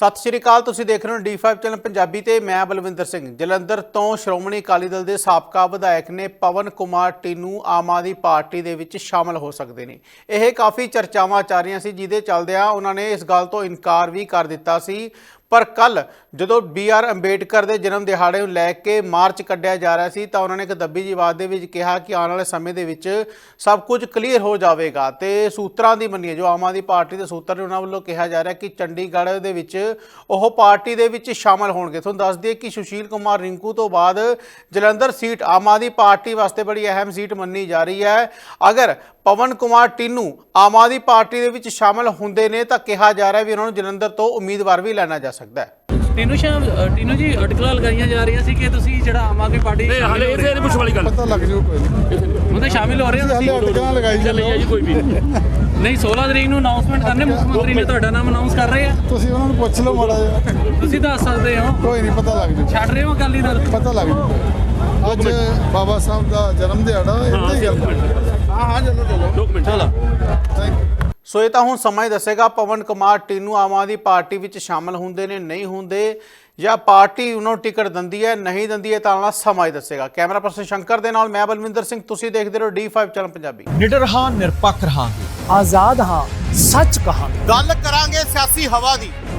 ਸਤਿ ਸ਼੍ਰੀ ਅਕਾਲ, ਤੁਸੀਂ ਦੇਖ ਰਹੇ ਹੋ D5 ਚੈਨਲ ਪੰਜਾਬੀ ਤੇ ਮੈਂ ਬਲਵਿੰਦਰ ਸਿੰਘ। ਜਲੰਧਰ ਤੋਂ ਸ਼੍ਰੋਮਣੀ ਅਕਾਲੀ ਦਲ ਦੇ ਸਾਬਕਾ ਵਿਧਾਇਕ ਨੇ ਪਵਨ ਕੁਮਾਰ ਟੀਨੂ ਆਮ ਆਦਮੀ ਪਾਰਟੀ ਦੇ ਵਿੱਚ ਸ਼ਾਮਲ ਹੋ ਸਕਦੇ ਨੇ। ਇਹ ਕਾਫੀ ਚਰਚਾਵਾਂ ਚੱਲ ਰਹੀਆਂ ਸੀ, ਜਿਹਦੇ ਚੱਲਦਿਆਂ ਉਹਨਾਂ ਨੇ ਇਸ ਗੱਲ ਤੋਂ ਇਨਕਾਰ ਵੀ ਕਰ ਦਿੱਤਾ ਸੀ। ਪਰ ਕੱਲ ਜਦੋਂ ਬੀ ਆਰ ਅੰਬੇਡਕਰ ਦੇ ਜਨਮ ਦਿਹਾੜੇ ਨੂੰ ਲੈ ਕੇ ਮਾਰਚ ਕੱਢਿਆ ਜਾ ਰਿਹਾ ਸੀ ਤਾਂ ਉਹਨਾਂ ਨੇ ਇੱਕ ਦੱਬੀ ਜੀ ਆਵਾਜ਼ ਦੇ ਵਿੱਚ ਕਿਹਾ ਕਿ ਆਉਣ ਵਾਲੇ ਸਮੇਂ ਦੇ ਵਿੱਚ ਸਭ ਕੁਝ ਕਲੀਅਰ ਹੋ ਜਾਵੇਗਾ। ਤੇ ਸੂਤਰਾਂ ਦੀ ਮੰਨੀਏ, ਜੋ ਆਮ ਆਦਮੀ ਪਾਰਟੀ ਦੇ ਸੂਤਰ ਨੇ ਉਹਨਾਂ ਵੱਲੋਂ ਕਿਹਾ ਜਾ ਰਿਹਾ ਕਿ ਚੰਡੀਗੜ੍ਹ ਦੇ ਵਿੱਚ ਉਹ ਪਾਰਟੀ ਦੇ ਵਿੱਚ ਸ਼ਾਮਲ ਹੋਣਗੇ। ਤੁਹਾਨੂੰ ਦੱਸ ਦਈਏ ਕਿ ਸੁਸ਼ੀਲ ਕੁਮਾਰ ਰਿੰਕੂ ਤੋਂ ਬਾਅਦ ਜਲੰਧਰ ਸੀਟ ਆਮ ਆਦਮੀ ਪਾਰਟੀ ਵਾਸਤੇ ਬੜੀ ਅਹਿਮ ਸੀਟ ਮੰਨੀ ਜਾ ਰਹੀ ਹੈ। ਅਗਰ ਪਵਨ ਕੁਮਾਰ ਟੀਨੂ ਆਮ ਆਦਮੀ ਪਾਰਟੀ ਦੇ ਵਿੱਚ ਸ਼ਾਮਲ ਹੁੰਦੇ ਨੇ ਤਾਂ ਕਿਹਾ ਜਾ ਰਿਹਾ ਵੀ ਉਹਨਾਂ ਨੂੰ ਜਲੰਧਰ ਤੋਂ ਉਮੀਦਵਾਰ ਵੀ ਲੈਣਾ ਜਾ ਸਕਦਾ ਹੈ। ਟੀਨੂ ਸ਼ਾਮ ਟੀਨੂ ਜੀ ਅਟਕਲਾਂ ਲਗਾਈਆਂ ਜਾ ਰਹੀਆਂ ਸੀ ਕਿ ਤੁਸੀਂ ਜਿਹੜਾ ਆਮ ਆਦਮੀ ਪਾਰਟੀ ਇਹ ਹਾਲੇ ਇਹਦੇ ਇਹਦੇ ਪੁੱਛ ਵਾਲੀ ਗੱਲ। ਪਤਾ ਲੱਗ ਜੂ ਕੋਈ। ਨਹੀਂ ਉਹਦੇ ਸ਼ਾਮਿਲ ਹੋ ਰਹੇ ਹੋ ਹਾਲੇ ਤੁਸੀਂ? ਅਟਕਾਂ ਲਗਾਈ ਚੱਲੀ ਆ ਜੀ ਕੋਈ ਵੀ। ਨਹੀਂ 16 ਤਰੀਕ ਨੂੰ ਅਨਾਉਂਸਮੈਂਟ ਕਰਨੇ ਮੁੱਖ ਮੰਤਰੀ ਨੇ ਤੁਹਾਡਾ ਨਾਮ ਅਨਾਉਂਸ ਕਰ ਰਹੇ ਆ। ਤੁਸੀਂ ਉਹਨਾਂ ਨੂੰ ਪੁੱਛ ਲਓ ਮਾੜਾ ਜਿਹਾ। ਤੁਸੀਂ ਦੱਸ ਸਕਦੇ ਹੋ। ਕੋਈ ਨਹੀਂ ਪਤਾ ਲੱਗ ਜੂ। ਛੱਡ ਰਹੇ ਹੋ ਅਕਾਲੀ ਦਲ? ਪਤਾ ਲੱਗ ਜੂ। ਅੱਜ ਬਾਬਾ ਸਾਹਿਬ ਦਾ ਜਨਮ ਦਿਹਾੜਾ ਇੱਦਾਂ ਹੀ ਗੱਲ। ਹਾਂ ਹਾਂ ਚਲੋ ਚਲੋ। ਦੋ ਮਿੰਟ। ਚਲਾ। ਥੈਂਕ ਯੂ ਸੋ ਇਹ ਤਾਂ ਹੁਣ ਸਮਾਂ ਹੀ ਦੱਸੇਗਾ ਪਵਨ ਕੁਮਾਰ ਟੀਨੂ ਆਮ ਆਦਮੀ ਪਾਰਟੀ ਵਿੱਚ ਸ਼ਾਮਲ ਹੁੰਦੇ ਨੇ ਨਹੀਂ ਹੁੰਦੇ ਜਾਂ ਪਾਰਟੀ ਉਹਨਾਂ ਨੂੰ ਟਿਕਟ ਦਿੰਦੀ ਹੈ ਨਹੀਂ ਦਿੰਦੀ ਹੈ ਤਾਂ ਸਮਾਂ ਹੀ ਦੱਸੇਗਾ। ਕੈਮਰਾ ਪਰਸਨ ਸ਼ੰਕਰ ਦੇ ਨਾਲ ਮੈਂ ਬਲਵਿੰਦਰ ਸਿੰਘ ਤੁਸੀਂ ਦੇਖਦੇ ਰਹੋ D5 ਚੈਨਲ ਪੰਜਾਬੀ। ਨਿਡਰ ਹਾਂ ਨਿਰਪੱਖ ਰਹਾਂਗੇ। ਆਜ਼ਾਦ ਹਾਂ ਸੱਚ ਕਹਾਂਗੇ। ਗੱਲ ਕਰਾਂਗੇ ਸਿਆਸੀ ਹਵਾ ਦੀ।